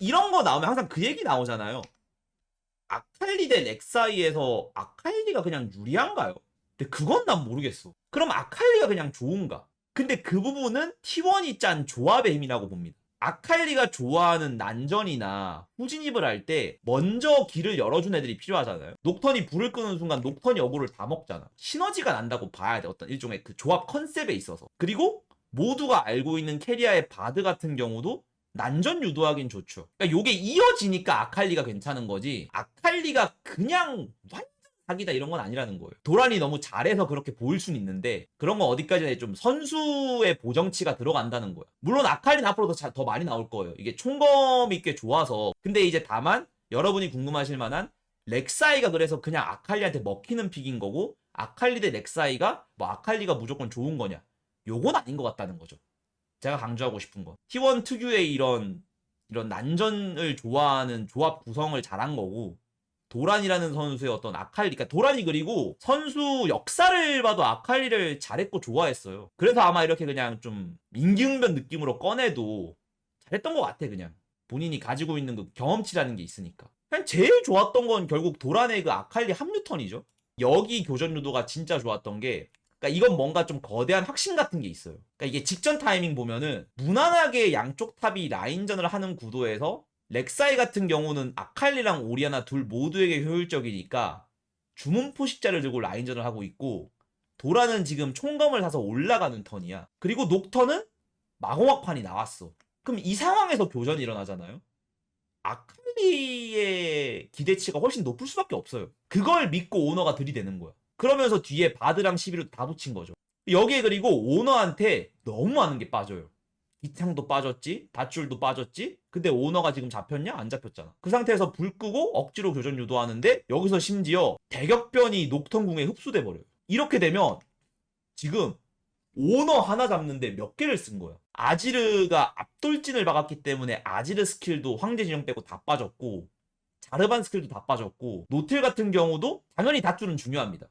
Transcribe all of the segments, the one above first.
이런 거 나오면 항상 그 얘기 나오잖아요. 아칼리 대 렉사이에서 아칼리가 그냥 유리한가요? 근데 그건 난 모르겠어. 그럼 아칼리가 그냥 좋은가? 근데 그 부분은 T1이 짠 조합의 힘이라고 봅니다. 아칼리가 좋아하는 난전이나 후진입을 할 때 먼저 길을 열어준 애들이 필요하잖아요. 녹턴이 불을 끄는 순간 녹턴이 어그를 다 먹잖아. 시너지가 난다고 봐야 돼. 어떤 일종의 그 조합 컨셉에 있어서. 그리고 모두가 알고 있는 캐리아의 바드 같은 경우도 난전 유도하긴 좋죠. 그러니까 요게 이어지니까 아칼리가 괜찮은 거지. 아칼리가 그냥 완전 사기다 이런 건 아니라는 거예요. 도란이 너무 잘해서 그렇게 보일 수는 있는데 그런 건 어디까지나 좀 선수의 보정치가 들어간다는 거야. 물론 아칼리는 앞으로도 자- 더 많이 나올 거예요. 이게 총검이 꽤 좋아서. 근데 이제 다만 여러분이 궁금하실 만한 렉사이가 그래서 그냥 아칼리한테 먹히는 픽인 거고 아칼리 대 렉사이가 뭐 아칼리가 무조건 좋은 거냐. 요건 아닌 것 같다는 거죠. 제가 강조하고 싶은 건 T1 특유의 이런 이런 난전을 좋아하는 조합 구성을 잘한 거고 도란이라는 선수의 어떤 아칼리 그러니까 도란이 그리고 선수 역사를 봐도 아칼리를 잘했고 좋아했어요. 그래서 아마 이렇게 그냥 좀 임기응변 느낌으로 꺼내도 잘했던 것 같아 그냥 본인이 가지고 있는 그 경험치라는 게 있으니까 그냥 제일 좋았던 건 결국 도란의 그 아칼리 합류 턴이죠. 여기 교전 유도가 진짜 좋았던 게 그러니까 이건 뭔가 좀 거대한 확신 같은 게 있어요. 그러니까 이게 직전 타이밍 보면은 무난하게 양쪽 탑이 라인전을 하는 구도에서 렉사이 같은 경우는 아칼리랑 오리아나 둘 모두에게 효율적이니까 주문 포식자를 들고 라인전을 하고 있고 도라는 지금 총검을 사서 올라가는 턴이야. 그리고 녹턴은 마공학판이 나왔어. 그럼 이 상황에서 교전이 일어나잖아요. 아칼리의 기대치가 훨씬 높을 수밖에 없어요. 그걸 믿고 오너가 들이대는 거야. 그러면서 뒤에 바드랑 시비를 다 붙인 거죠. 여기에 그리고 오너한테 너무 많은 게 빠져요. 이창도 빠졌지, 밧줄도 빠졌지. 근데 오너가 지금 잡혔냐? 안 잡혔잖아. 그 상태에서 불 끄고 억지로 교전 유도하는데 여기서 심지어 대격변이 녹턴궁에 흡수돼 버려요. 이렇게 되면 지금 오너 하나 잡는데 몇 개를 쓴 거야. 아지르가 앞돌진을 박았기 때문에 아지르 스킬도 황제 진영 빼고 다 빠졌고 자르반 스킬도 다 빠졌고 노틸 같은 경우도 당연히 닷줄은 중요합니다.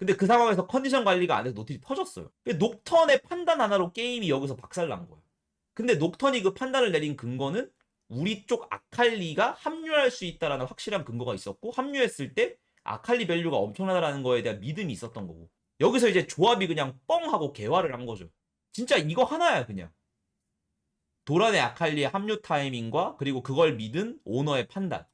근데 그 상황에서 컨디션 관리가 안 돼서 노틸이 터졌어요. 근데 녹턴의 판단 하나로 게임이 여기서 박살난 거야. 근데 녹턴이 그 판단을 내린 근거는 우리 쪽 아칼리가 합류할 수 있다라는 확실한 근거가 있었고 합류했을 때 아칼리 밸류가 엄청나다라는 거에 대한 믿음이 있었던 거고 여기서 이제 조합이 그냥 뻥 하고 개화를 한 거죠. 진짜 이거 하나야 그냥. 도란의 아칼리의 합류 타이밍과 그리고 그걸 믿은 오너의 판단.